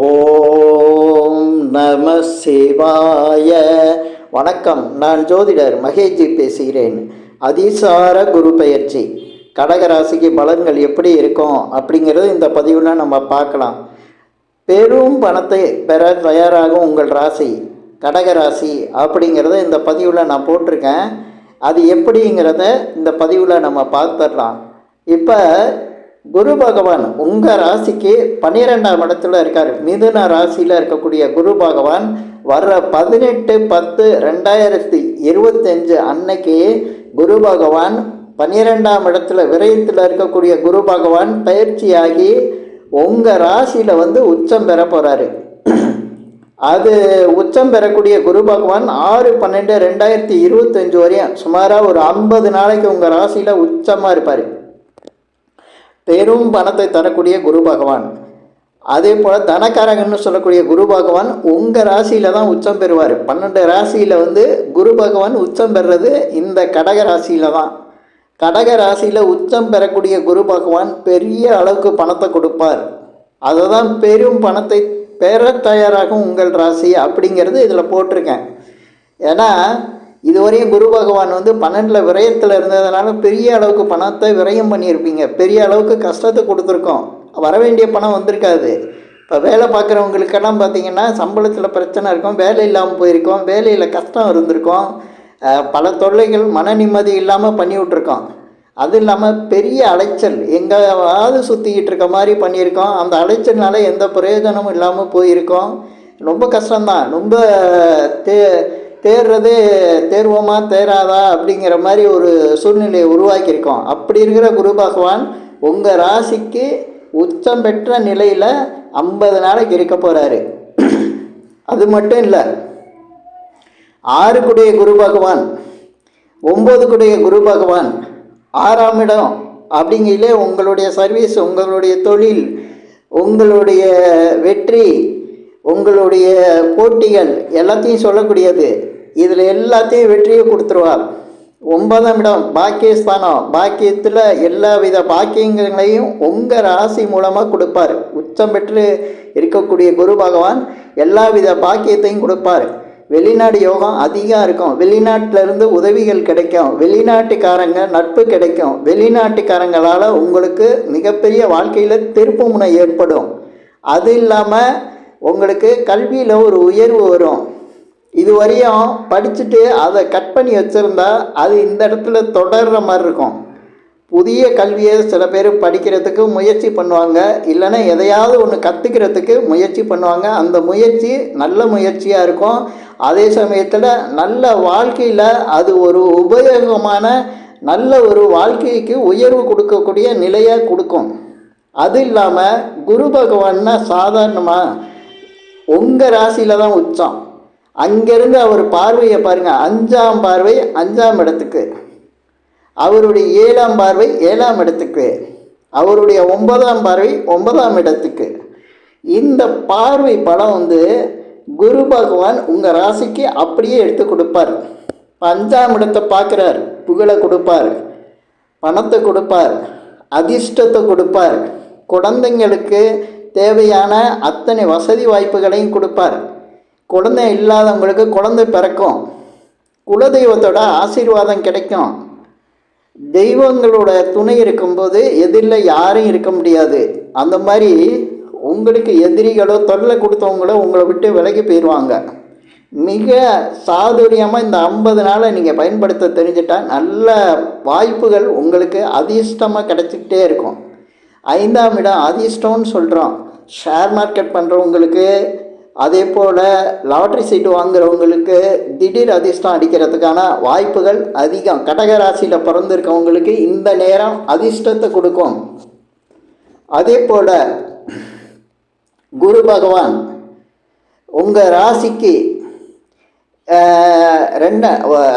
ஓம் நம சிவாய. வணக்கம். நான் ஜோதிடர் மகேஜி பேசுகிறேன். அதிசார குரு பெயர்ச்சி. கடகராசிக்கு பலன்கள் எப்படி இருக்கும் அப்படிங்கிறது இந்த பதிவில் நம்ம பார்க்கலாம். பெரும் பணத்தை பெற தயாராகும் உங்கள் ராசி கடகராசி அப்படிங்கிறத இந்த பதிவில் நான் போட்டிருக்கேன். அது எப்படிங்கிறத இந்த பதிவில் நம்ம பார்த்துடலாம். இப்போ குரு பகவான் உங்கள் ராசிக்கு பன்னிரெண்டாம் இடத்துல இருக்கார். மிதுன ராசியில் இருக்கக்கூடிய குரு பகவான் வர்ற பதினெட்டு பத்து ரெண்டாயிரத்தி இருபத்தஞ்சு அன்னைக்கு குரு பகவான் பன்னிரெண்டாம் இடத்துல விரயத்தில் இருக்கக்கூடிய குரு பகவான் பயிற்சியாகி உங்கள் ராசியில் வந்து உச்சம் பெற போகிறாரு அது உச்சம் பெறக்கூடிய குரு பகவான் ஆறு பன்னெண்டு ரெண்டாயிரத்தி இருபத்தஞ்சு வரையும் சுமாராக ஒரு ஐம்பது நாளைக்கு உங்கள் ராசியில் உச்சமாக இருப்பார். பெரும் பணத்தை தரக்கூடிய குரு பகவான். அதே போல் தனக்காரகன்னு சொல்லக்கூடிய குரு பகவான் உங்கள் ராசியில் தான் உச்சம் பெறுவார். பன்னெண்டு ராசியில் வந்து குரு பகவான் உச்சம் பெறுறது இந்த கடக ராசியில் தான். கடக ராசியில் உச்சம் பெறக்கூடிய குரு பகவான் பெரிய அளவுக்கு பணத்தை கொடுப்பார். அதை தான் பெரும் பணத்தை பெற தயாராகும் உங்கள் ராசி அப்படிங்கிறது இதில் போட்டிருக்கேன். ஏன்னா இதுவரையும் குரு பகவான் வந்து பன்னெண்டில் விரயத்தில் இருந்ததுனால பெரிய அளவுக்கு பணத்தை விரயம் பண்ணியிருப்பீங்க. பெரிய அளவுக்கு கஷ்டத்தை கொடுத்துருக்கோம். வர வேண்டிய பணம் வந்திருக்காது. இப்போ வேலை பார்க்குறவங்களுக்கெல்லாம் பார்த்தீங்கன்னா சம்பளத்தில் பிரச்சனை இருக்கும் வேலை இல்லாமல் போயிருக்கோம் வேலையில் கஷ்டம் இருந்திருக்கும். பல தொல்லைகள் மன நிம்மதி இல்லாமல் பண்ணி விட்ருக்கோம் அது இல்லாமல் பெரிய அலைச்சல் எங்கேயாவது சுற்றிக்கிட்டு இருக்க மாதிரி பண்ணியிருக்கோம். அந்த அலைச்சல்னால எந்த பிரயோஜனமும் இல்லாமல் போயிருக்கோம். ரொம்ப கஷ்டம்தான். ரொம்ப தே தேர்றது தேர்வோமா தேராதா அப்படிங்கிற மாதிரி ஒரு சூழ்நிலையை உருவாக்கியிருக்கோம். அப்படி இருக்கிற குரு பகவான் உங்கள் ராசிக்கு உச்சம் பெற்ற நிலையில் ஐம்பது நாளைக்கு இருக்க போகிறாரு அது மட்டும் இல்லை ஆறுக்குடைய குரு பகவான் ஒம்பதுக்குடைய குரு பகவான் ஆறாம் இடம் அப்படிங்கிலே உங்களுடைய சர்வீஸ் உங்களுடைய தொழில் உங்களுடைய வெற்றி உங்களுடைய போட்டிகள் எல்லாத்தையும் சொல்லக்கூடியது. இதில் எல்லாத்தையும் வெற்றியை கொடுத்துருவார். ஒன்பதாம் இடம் பாக்கியஸ்தானம். பாக்கியத்தில் எல்லா வித பாக்கியங்களையும் உங்கள் ராசி மூலமாக கொடுப்பார். உச்சம் பெற்று இருக்கக்கூடிய குரு பகவான் எல்லா வித பாக்கியத்தையும் கொடுப்பார். வெளிநாடு யோகம் அதிகம் இருக்கும். வெளிநாட்டிலேருந்து உதவிகள் கிடைக்கும். வெளிநாட்டுக்காரங்க நட்பு கிடைக்கும். வெளிநாட்டுக்காரங்களால் உங்களுக்கு மிகப்பெரிய வாழ்க்கையில் திருப்பு முனை ஏற்படும். அது இல்லாமல் உங்களுக்கு கல்வியில் ஒரு உயர்வு வரும். இது வரையும் படிச்சுட்டு அதை கட் பண்ணி வச்சுருந்தா அது இந்த இடத்துல தொடர்கிற மாதிரி இருக்கும். புதிய கல்வியை சில பேர் படிக்கிறதுக்கு முயற்சி பண்ணுவாங்க. இல்லைன்னா எதையாவது ஒன்று கற்றுக்கிறதுக்கு முயற்சி பண்ணுவாங்க. அந்த முயற்சி நல்ல முயற்சியாக இருக்கும். அதே சமயத்தில் நல்ல வாழ்க்கையில் அது ஒரு உபயோகமான நல்ல ஒரு வாழ்க்கைக்கு உயர்வு கொடுக்கக்கூடிய நிலையை கொடுக்கும். அது இல்லாமல் குரு பகவான்னா சாதாரணமாக உங்கள் ராசியில் தான் உச்சம். அங்கேருந்து அவர் பார்வையை பாருங்கள் அஞ்சாம் பார்வை அஞ்சாம் இடத்துக்கு. அவருடைய ஏழாம் பார்வை ஏழாம் இடத்துக்கு. அவருடைய ஒன்பதாம் பார்வை ஒன்பதாம் இடத்துக்கு. இந்த பார்வை படம் வந்து குரு பகவான் உங்கள் ராசிக்கு அப்படியே எடுத்து கொடுப்பார். அஞ்சாம் இடத்தை பார்க்குறார். புகழை கொடுப்பார். பணத்தை கொடுப்பார். அதிர்ஷ்டத்தை கொடுப்பார். குழந்தைங்களுக்கு தேவையான அத்தனை வசதி வாய்ப்புகளையும் கொடுப்பார். குழந்தை இல்லாதவங்களுக்கு குழந்தை பிறக்கும். குலதெய்வத்தோட ஆசீர்வாதம் கிடைக்கும். தெய்வங்களோட துணை இருக்கும்போது எதிரில் யாரும் இருக்க முடியாது. அந்த மாதிரி உங்களுக்கு எதிரிகளோ தொல்லை கொடுத்தவங்களோ உங்களை விட்டு விலகி போயிடுவாங்க மிக சாதுரியமாக இந்த ஐம்பது நாளை நீங்கள் பயன்படுத்த தெரிஞ்சிட்டா நல்ல வாய்ப்புகள் உங்களுக்கு அதிர்ஷ்டமாக கிடைச்சிக்கிட்டே இருக்கும். ஐந்தாம் இடம் அதிர்ஷ்டம்னு சொல்கிறோம் ஷேர் மார்க்கெட் பண்ணுறவங்களுக்கு அதே போல் லாட்ரி சீட்டு வாங்குறவங்களுக்கு திடீர் அதிர்ஷ்டம் அடிக்கிறதுக்கான வாய்ப்புகள் அதிகம். கடகராசியில் பிறந்திருக்கவங்களுக்கு இந்த நேரம் அதிர்ஷ்டத்தை கொடுக்கும். அதே போல் குரு பகவான் உங்கள் ராசிக்கு ரெண்டு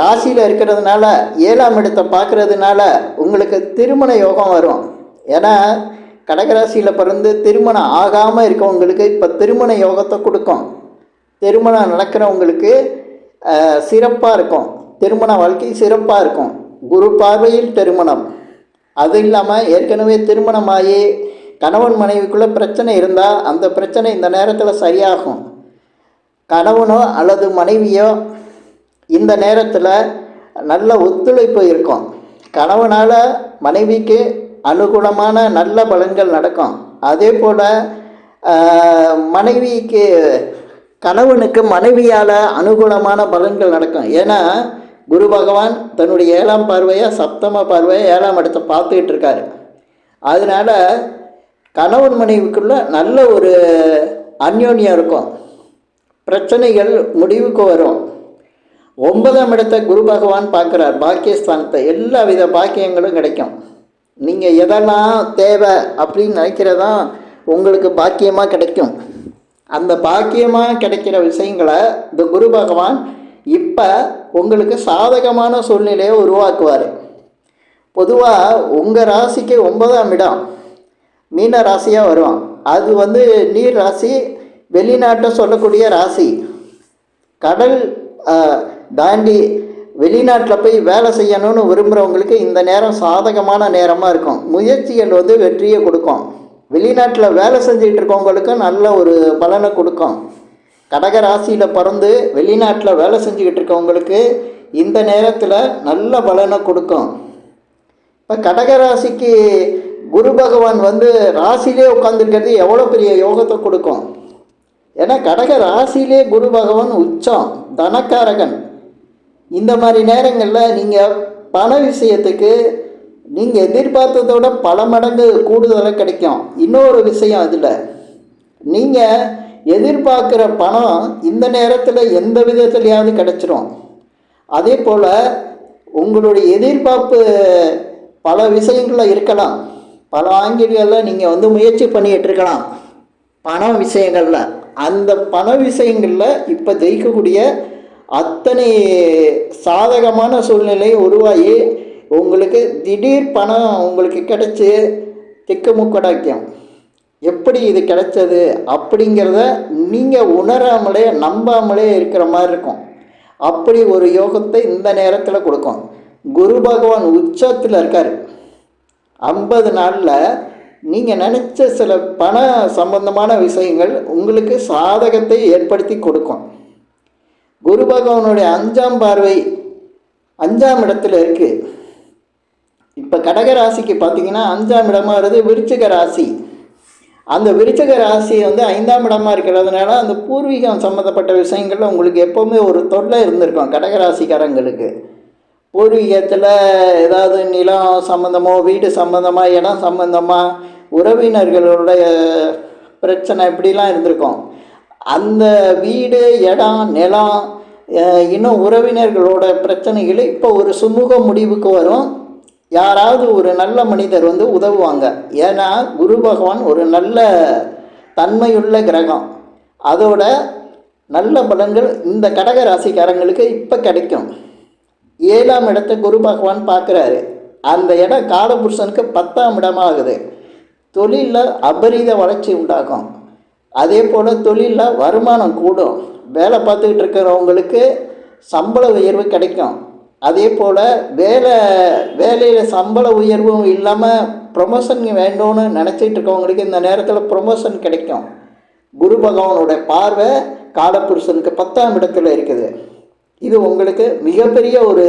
ராசியில் இருக்கிறதுனால ஏழாம் இடத்தை பார்க்குறதுனால உங்களுக்கு திருமண யோகம் வரும். ஏன்னா கடகராசியில் பிறந்து திருமணம் ஆகாமல் இருக்கவங்களுக்கு இப்போ திருமண யோகத்தை கொடுக்கும். திருமணம் நடக்கிறவங்களுக்கு சிறப்பாக இருக்கும். திருமண வாழ்க்கை சிறப்பாக இருக்கும். குரு பார்வையில் திருமணம். அது இல்லாமல் ஏற்கனவே திருமணமாகி கணவன் மனைவிக்குள்ளே பிரச்சனை இருந்தால் அந்த பிரச்சனை இந்த நேரத்தில் சரியாகும். கணவனோ அல்லது மனைவியோ இந்த நேரத்தில் நல்ல ஒத்துழைப்பு இருக்கும். கணவனால் மனைவிக்கு அனுகூலமான நல்ல பலன்கள் நடக்கும். அதே போல் மனைவிக்கு கணவனுக்கு மனைவியால் அனுகூலமான பலன்கள் நடக்கும். ஏன்னா குரு பகவான் தன்னுடைய ஏழாம் பார்வையாக சப்தம பார்வையை ஏழாம் இடத்தை பார்த்துக்கிட்டு இருக்காரு. அதனால் கணவன் மனைவிக்குள்ள நல்ல ஒரு அந்யோன்யம் இருக்கும். பிரச்சனைகள் முடிவுக்கு வரும். ஒன்பதாம் இடத்தை குரு பகவான் பார்க்குறார். பாக்கியஸ்தானத்தை. எல்லா வித பாக்கியங்களும் கிடைக்கும். நீங்கள் எதெல்லாம் தேவை அப்படின்னு நினைக்கிறதான் உங்களுக்கு பாக்கியமாக கிடைக்கும். அந்த பாக்கியமாக கிடைக்கிற விஷயங்களை இந்த குரு பகவான் இப்போ உங்களுக்கு சாதகமான சூழ்நிலையை உருவாக்குவார். பொதுவாக உங்கள் ராசிக்கு ஒன்பதாம் இடம் மீன ராசியாக வரும் அது வந்து நீர் ராசி வெளிநாட்டை சொல்லக்கூடிய ராசி. கடல் தாண்டி வெளிநாட்டில் போய் வேலை செய்யணும்னு விரும்புகிறவங்களுக்கு இந்த நேரம் சாதகமான நேரமாக இருக்கும். முயற்சிகள் வந்து வெற்றியை கொடுக்கும். வெளிநாட்டில் வேலை செஞ்சுக்கிட்டு இருக்கவங்களுக்கும் நல்ல ஒரு பலனை கொடுக்கும். கடக ராசியில் பிறந்து வெளிநாட்டில் வேலை செஞ்சுக்கிட்டு இருக்கவங்களுக்கு இந்த நேரத்தில் நல்ல பலனை கொடுக்கும். இப்போ கடகராசிக்கு குரு பகவான் வந்து ராசிலே உட்காந்துருக்கிறது எவ்வளோ பெரிய யோகத்தை கொடுக்கும். ஏன்னா கடக ராசியிலே குரு பகவான் உச்சம் தனக்காரகன். இந்த மாதிரி நேரங்களில் நீங்கள் பண விஷயத்துக்கு நீங்கள் எதிர்பார்த்ததோட பல மடங்கு கூடுதலாக கிடைக்கும். இன்னொரு விஷயம் அதில். நீங்கள் எதிர்பார்க்குற பணம் இந்த நேரத்தில் எந்த விதத்துலையாவது கிடச்சிரும். அதே போல் உங்களுடைய எதிர்பார்ப்பு பல விஷயங்களில் இருக்கலாம். பல ஆங்கில்களில் நீங்கள் வந்து முயற்சி பண்ணிகிட்டு இருக்கலாம். பண விஷயங்களில். அந்த பண விஷயங்களில் இப்போ ஜெயிக்கக்கூடிய அத்தனை சாதகமான சூழ்நிலை உருவாகி உங்களுக்கு திடீர் பணம் உங்களுக்கு கிடைச்சி திக்குமுக்கடாக்கியம். எப்படி இது கிடைச்சது அப்படிங்கிறத நீங்கள் உணராமலே நம்பாமலே இருக்கிற மாதிரி இருக்கும். அப்படி ஒரு யோகத்தை இந்த நேரத்தில் கொடுக்கும். குரு பகவான் உச்சத்தில் இருக்கார். ஐம்பது நாளில் நீங்கள் நினச்ச சில பண சம்பந்தமான விஷயங்கள் உங்களுக்கு சாதகத்தை ஏற்படுத்தி கொடுக்கும். குரு பகவானுடைய அஞ்சாம் பார்வை அஞ்சாம் இடத்துல இருக்குது இப்போ கடக ராசிக்கு பார்த்தீங்கன்னா அஞ்சாம் இடமா வருது விருச்சிக ராசி. அந்த விருச்சக ராசி வந்து ஐந்தாம் இடமா இருக்கிறதுனால அந்த பூர்வீகம் சம்மந்தப்பட்ட விஷயங்கள்ல உங்களுக்கு எப்போவுமே ஒரு தொல்லை இருந்திருக்கும் கடக ராசிக்காரங்களுக்கு. பூர்வீகத்தில் ஏதாவது நிலம் சம்மந்தமோ வீடு சம்மந்தமாக இடம் சம்மந்தமாக உறவினர்களுடைய பிரச்சனை இப்படிலாம் இருந்திருக்கும். அந்த வீடு இடம் நிலம் இன்னும் உறவினர்களோட பிரச்சனைகள் இப்போ ஒரு சுமூக முடிவுக்கு வரும். யாராவது ஒரு நல்ல மனிதர் வந்து உதவுவாங்க. ஏன்னா குரு பகவான் ஒரு நல்ல தன்மையுள்ள கிரகம். அதோட நல்ல பலன்கள் இந்த கடக ராசிக்காரங்களுக்கு இப்போ கிடைக்கும். ஏழாம் இடத்தை குரு பகவான் பார்க்குறாரு அந்த இடம் காலபுருஷனுக்கு பத்தாம் இடமாகுது. தொழிலில் அபரீத வளர்ச்சி உண்டாகும். அதே போல் தொழிலில் வருமானம் கூடும். வேலை பார்த்துக்கிட்டு இருக்கிறவங்களுக்கு சம்பள உயர்வு கிடைக்கும். அதே போல் வேலை வேலையில் சம்பள உயர்வும் இல்லாமல் ப்ரொமோஷன் வேண்டும்னு நினச்சிட்டு இருக்கவங்களுக்கு இந்த நேரத்தில் ப்ரொமோஷன் கிடைக்கும். குரு பகவானுடைய பார்வை காலபுருஷனுக்கு பத்தாம் இடத்துல இருக்குது. இது உங்களுக்கு மிகப்பெரிய ஒரு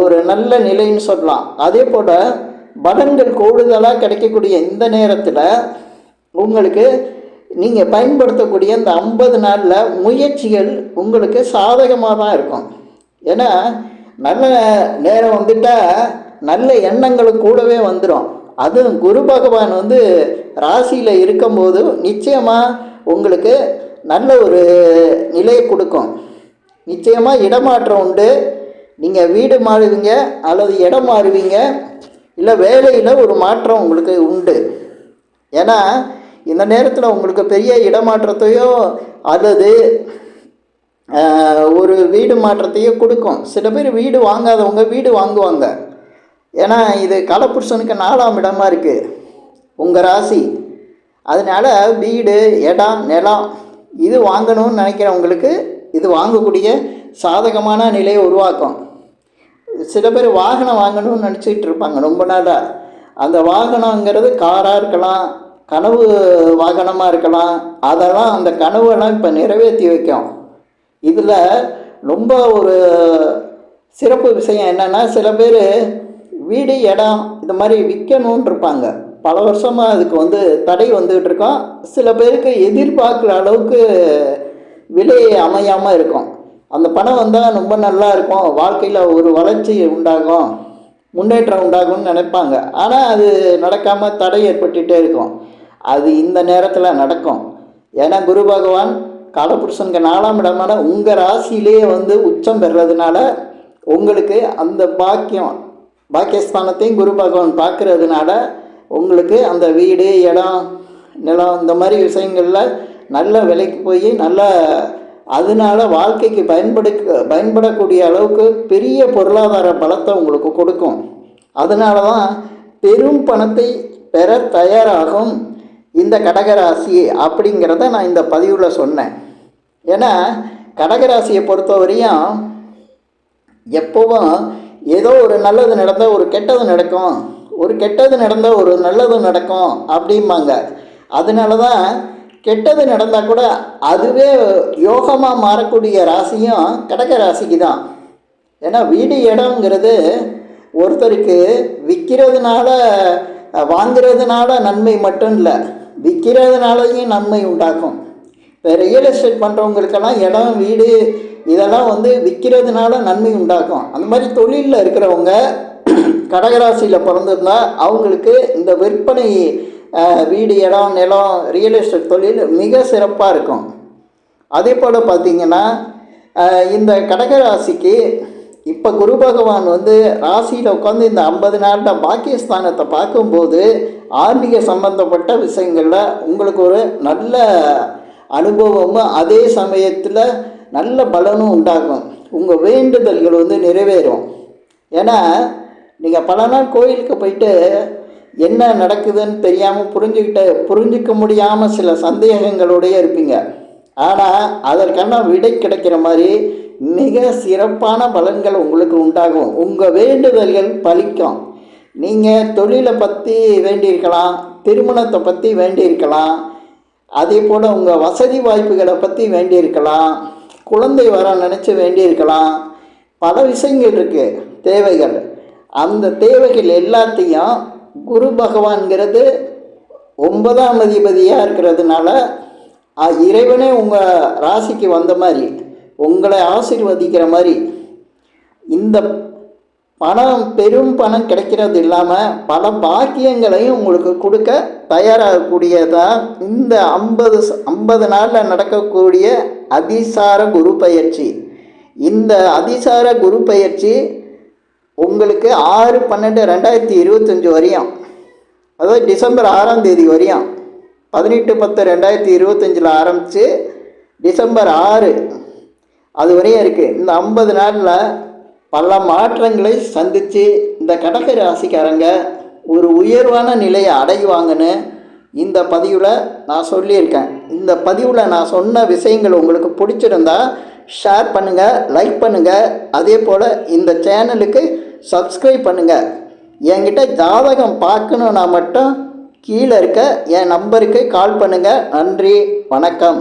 ஒரு நல்ல நிலைன்னு சொல்லலாம். அதே போல் பலன்கள் கூடுதலாக கிடைக்கக்கூடிய இந்த நேரத்தில் உங்களுக்கு நீங்கள் பயன்படுத்தக்கூடிய இந்த ஐம்பது நாளில் முயற்சிகள் உங்களுக்கு சாதகமாக தான் இருக்கும். ஏன்னா நல்ல நேரம் வந்துட்டால் நல்ல எண்ணங்களும் கூடவே வந்துடும் அதுவும் குரு பகவான் வந்து ராசியில் இருக்கும்போது நிச்சயமாக உங்களுக்கு நல்ல ஒரு நிலையை கொடுக்கும். நிச்சயமாக இடமாற்றம் உண்டு. நீங்கள் வீடு மாறுவீங்க அல்லது இடம் மாறுவீங்க. இல்லை வேலையில் ஒரு மாற்றம் உங்களுக்கு உண்டு. ஏன்னா இந்த நேரத்தில் உங்களுக்கு பெரிய இடமாற்றத்தையோ அல்லது ஒரு வீடு மாற்றத்தையோ கொடுக்கும். சில பேர் வீடு வாங்காதவங்க வீடு வாங்குவாங்க. ஏன்னா இது கலப்புருஷனுக்கு நாலாம் இடமா இருக்குது உங்கள் ராசி. அதனால் வீடு இடம் நிலம் இது வாங்கணும்னு நினைக்கிறவங்களுக்கு இது வாங்கக்கூடிய சாதகமான நிலையை உருவாக்கும். சில பேர் வாகனம் வாங்கணும்னு நினச்சிக்கிட்டு இருப்பாங்க ரொம்ப நாளாக அந்த வாகனங்கிறது காராக இருக்கலாம் கனவு வாகனமாக இருக்கலாம். அதெல்லாம் அந்த கனவெல்லாம் இப்போ நிறைவேற்றி வைக்கும். இதில் ரொம்ப ஒரு சிறப்பு விஷயம் என்னென்னா சில பேர் வீடு இடம் இந்த மாதிரி விற்கணும்னு இருப்பாங்க. பல வருஷமாக அதுக்கு வந்து தடை வந்துக்கிட்டு இருக்கோம். சில பேருக்கு எதிர்பார்க்குற அளவுக்கு விலை அமையாமல் இருக்கும். அந்த பணம் வந்தால் ரொம்ப நல்லா இருக்கும். வாழ்க்கையில் ஒரு வளர்ச்சி உண்டாகும். முன்னேற்றம் உண்டாகும்னு நினைப்பாங்க. ஆனால் அது நடக்காமல் தடை ஏற்பட்டுகிட்டே இருக்கும். அது இந்த நேரத்தில் நடக்கும். ஏன்னா குரு பகவான் காலபுருஷனுக்கு நாலாம் இடமான உங்கள் ராசியிலேயே வந்து உச்சம் பெறுறதுனால உங்களுக்கு அந்த பாக்கியம் பாக்கியஸ்தானத்தையும் குரு பகவான் பார்க்கறதுனால உங்களுக்கு அந்த வீடு இடம் நிலம் இந்த மாதிரி விஷயங்களில் நல்ல விலைக்கு போய் நல்ல அதனால வாழ்க்கைக்கு பயன்படுக்க பயன்படக்கூடிய அளவுக்கு பெரிய பொருளாதார பலத்தை உங்களுக்கு கொடுக்கும். அதனால தான் பெரும் பணத்தை பெற தயாராகும். இந்த கடகராசி அப்படிங்கிறத நான் இந்த பதிவில் சொன்னேன். ஏன்னா கடகராசியை பொறுத்தவரையும் எப்போவும் ஏதோ ஒரு நல்லது நடந்தால் ஒரு கெட்டது நடக்கும். ஒரு கெட்டது நடந்தால் ஒரு நல்லது நடக்கும் அப்படிம்பாங்க. அதனால தான் கெட்டது நடந்தால் கூட அதுவே யோகமாக மாறக்கூடிய ராசியும் கடக ராசிக்கு தான். ஏன்னா வீடு இடம்ங்கிறது ஒருத்தருக்கு விற்கிறதுனால வாங்கிறதுனால நன்மை மட்டும் இல்லை. விற்கிறதுனாலையும் நன்மை உண்டாகும். இப்போ ரியல் எஸ்டேட் பண்ணுறவங்களுக்கெல்லாம் இடம் வீடு இதெல்லாம் வந்து விற்கிறதுனால நன்மை உண்டாகும். அந்த மாதிரி தொழிலில் இருக்கிறவங்க கடகராசியில் பிறந்திருந்தா அவங்களுக்கு இந்த விற்பனை வீடு இடம் நிலம் ரியல் எஸ்டேட் தொழில் மிக சிறப்பாக இருக்கும். அதே போல் பார்த்திங்கன்னா இந்த கடகராசிக்கு இப்போ குரு பகவான் வந்து ராசியில் உட்காந்து இந்த ஐம்பது நாளில் பாக்கியஸ்தானத்தை பார்க்கும்போது ஆன்மீக சம்பந்தப்பட்ட விஷயங்களில் உங்களுக்கு ஒரு நல்ல அனுபவமும் அதே சமயத்தில் நல்ல பலனும் உண்டாகும். உங்கள் வேண்டுதல்கள் வந்து நிறைவேறும். ஏன்னா நீங்கள் பல நாள் கோயிலுக்கு போயிட்டு என்ன நடக்குதுன்னு தெரியாமல் புரிஞ்சுக்கிட்ட புரிஞ்சிக்க முடியாமல் சில சந்தேகங்களோடையே இருப்பீங்க. ஆனால் அதற்கான விடை கிடைக்கிற மாதிரி மிக சிறப்பான பலன்கள் உங்களுக்கு உண்டாகும். உங்கள் வேண்டுதல்கள் பலிக்கும். நீங்கள் தொழிலை பற்றி வேண்டியிருக்கலாம் திருமணத்தை பற்றி வேண்டியிருக்கலாம் அதே போல் உங்கள் வசதி வாய்ப்புகளை பற்றி வேண்டியிருக்கலாம் குழந்தை வர நினச்சி வேண்டியிருக்கலாம் பல விஷயங்கள் இருக்குது தேவைகள். அந்த தேவைகள் எல்லாத்தையும் குரு பகவான்கிறது ஒன்பதாம் அதிபதியாக இருக்கிறதுனால இறைவனே உங்கள் ராசிக்கு வந்த மாதிரி. உங்களை ஆசீர்வதிக்கிற மாதிரி இந்த பணம் பெரும் பணம் கிடைக்கிறது இல்லாமல் பல பாக்கியங்களையும் உங்களுக்கு கொடுக்க தயாராகக்கூடியதான் இந்த ஐம்பது ஐம்பது நாளில் நடக்கக்கூடிய அதிசார குரு பயிற்சி. இந்த அதிசார குரு பயிற்சி உங்களுக்கு ஆறு பன்னெண்டு ரெண்டாயிரத்தி இருபத்தஞ்சி வரையும். அதாவது டிசம்பர் ஆறாம் தேதி வரையும். பதினெட்டு பத்து ரெண்டாயிரத்தி இருபத்தஞ்சில் ஆரம்பித்து டிசம்பர் ஆறு அது வரையும் இருக்குது இந்த ஐம்பது நாளில் பல மாற்றங்களை சந்தித்து இந்த கடக ராசிக்காரங்க ஒரு உயர்வான நிலையை அடைவாங்கன்னு இந்த பதிவில் நான் சொல்லியிருக்கேன். இந்த பதிவில் நான் சொன்ன விஷயங்கள் உங்களுக்கு பிடிச்சிருந்தா ஷேர் பண்ணுங்கள் லைக் பண்ணுங்கள் அதே போல் இந்த சேனலுக்கு சப்ஸ்கிரைப் பண்ணுங்கள் என்கிட்ட ஜாதகம் பார்க்கணுன்னா மட்டும் கீழே இருக்க என் நம்பருக்கு கால் பண்ணுங்கள் நன்றி வணக்கம்.